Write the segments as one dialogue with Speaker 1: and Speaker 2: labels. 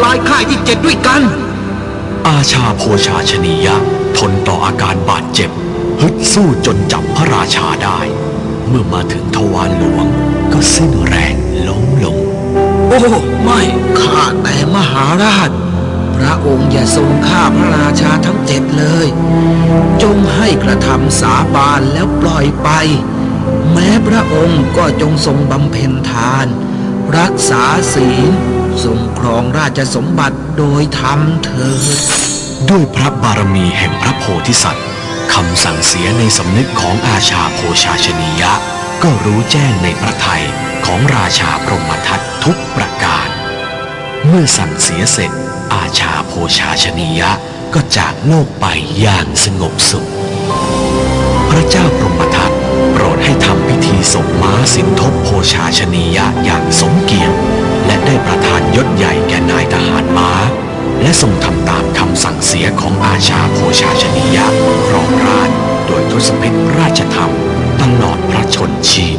Speaker 1: ำลายค่ายที่เจ็ดด้วยกัน
Speaker 2: อาชาโพชาชนียะ ทนต่ออาการบาดเจ็บ ฮึดสู้จนจับพระราชาได้ เมื่อมาถึงทวารหลวง ก็สิ้นแรงล้มลง
Speaker 1: โอ้ ไม่ข้าแต่มหาราช พระองค์อย่าทรงฆ่าพระราชาทั้งเจ็ดเลย จงให้กระทำสาบานแล้วปล่อยไป แม้พระองค์ก็จงทรงบำเพ็ญทาน รักษาศีล ทรงครองราชสมบัติโดยธรรมเถิด
Speaker 2: ด้วยพระบารมีแห่งพระโพธิสัตว์คำสั่งเสียในสำนึกของอาชาโพชาชนียะ ก็รู้แจ้งในพระทัยของราชาพรหมทัตทุกประการ เมื่อสั่งเสียเสร็จ อาชาโพชาชนียะก็จากโลกไปอย่างสงบสุข พระเจ้าพรหมทัตโปรดให้ทำพิธีส่งม้าสินทบโพชาชนียะอย่างสมเก ได้ประทานยศใหญ่แก่นายทหารม้า และทรงทำตามคำสั่งเสียของอาชาโภชาชนียะครองราชโดยทศพิธราชธรรมตลอดพระชนชีพ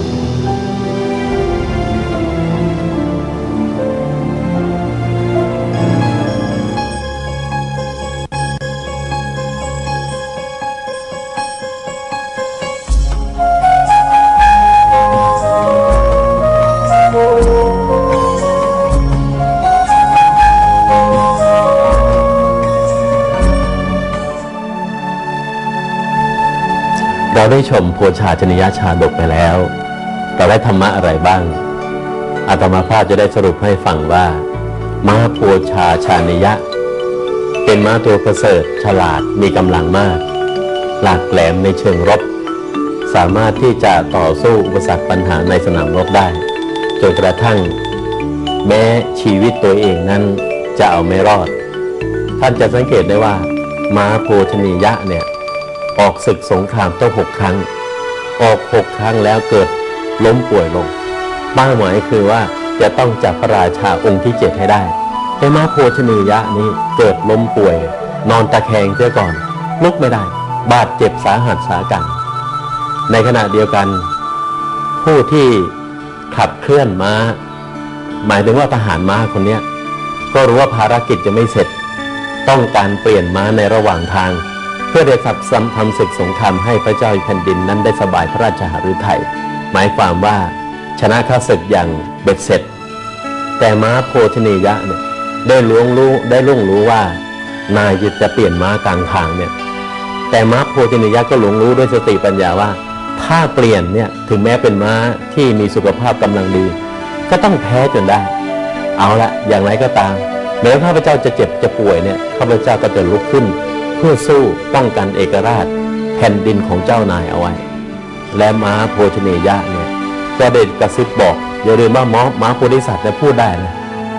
Speaker 3: เราได้ชมโพชาชนิยชาดกไปแล้ว เราได้ธรรมะอะไรบ้าง อาตมาภาพจะได้สรุปให้ฟังว่า ม้าโพชาชานิยะ เป็นม้าตัวประเสริฐฉลาดมีกำลังมาก หลากแหลมในเชิงรบ สามารถที่จะต่อสู้อุปสรรคปัญหาในสนามรบได้ จนกระทั่ง แม้ชีวิตตัวเองนั้นจะเอาไม่รอด ท่านจะสังเกตได้ว่า ม้าโพชนียะเนี่ย ออกศึกสงครามต้องหกครั้ง ออกหกครั้งแล้วเกิดล้มป่วยลงเป้าหมายคือว่าจะต้องจับพระราชาองค์ที่เจ็ดให้ได้แต่มาโพชนียะนี้เกิดล้มป่วย นอนตะแคงเสียก่อน ลุกไม่ได้ บาดเจ็บสาหัสสากัน ในขณะเดียวกัน ผู้ที่ขับเคลื่อนม้า หมายถึงว่าทหารม้าคนนี้ก็รู้ว่าภารกิจจะไม่เสร็จ ต้องการเปลี่ยนม้าในระหว่างทาง เพื่อได้ทับซ้ำทำศึกสงครามให้พระเจ้าแผ่นดินนั้นได้สบายพระราชหฤทัยหมายความว่าชนะข้าศึกอย่างเบ็ดเสร็จ แต่ม้าโพชนียะเนี่ยได้ล้วงรู้ได้ล่วงรู้ว่านายจะเปลี่ยนม้ากลางทางเนี่ยแต่ม้าโพชนียะก็หลงรู้ด้วยสติปัญญาว่า ถ้าเปลี่ยนเนี่ยถึงแม้เป็นม้าที่มีสุขภาพกำลังดี ก็ต้องแพ้จนได้ เอาละอย่างไรก็ตามแม้ข้าพเจ้าจะเจ็บจะป่วยเนี่ยข้าพเจ้าก็จะลุกขึ้น เพื่อสู้ป้องกันเอกราชแผ่นดินของเจ้านายเอาไว้ และม้าโพชเนยะเนี่ยก็ได้กระซิบบอกอย่าลืมว่าม้าม้าโพธิสัตว์เนี่ยพูดได้นะ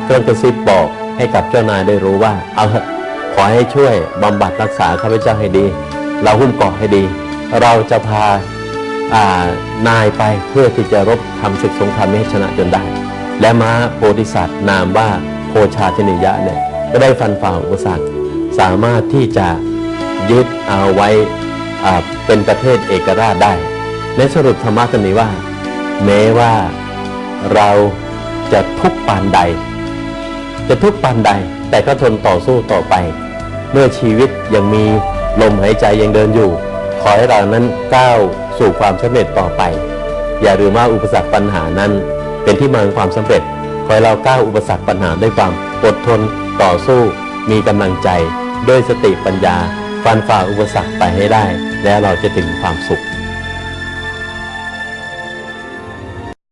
Speaker 3: เครื่องกระซิบบอกให้กับเจ้านายได้รู้ว่าเอาเถอะขอให้ช่วยบำบัดรักษาข้าพเจ้าให้ดี เราหุ้มเกาะให้ดี เราจะพาอ่านายไปเพื่อที่จะรบทำศึกสงครามให้ชนะจนได้ และม้าโพธิสัตว์นามว่าโพชาชนิยะเนี่ยก็ได้ฟันฝ่าอุปสรรคสามารถที่จะ ยึดเอาไว้เป็นประเทศเอกราชได้ ในสรุปธรรมะกันนี้ว่า แม้ว่าเราจะทุกปานใด จะทุกปานใด แต่ก็ทนต่อสู้ต่อไป เมื่อชีวิตยังมีลมหายใจยังเดินอยู่ ขอให้เรานั้นก้าวสู่ความสำเร็จต่อไป อย่าลืมว่าอุปสรรคปัญหานั้นเป็นที่มาของความสำเร็จ ขอให้เราก้าวอุปสรรคปัญหาด้วยความอดทนต่อสู้ มีกำลังใจ ด้วยสติปัญญา ฟันฝ่าอุปสรรคไปให้ได้ แล้วเราจะถึงความสุข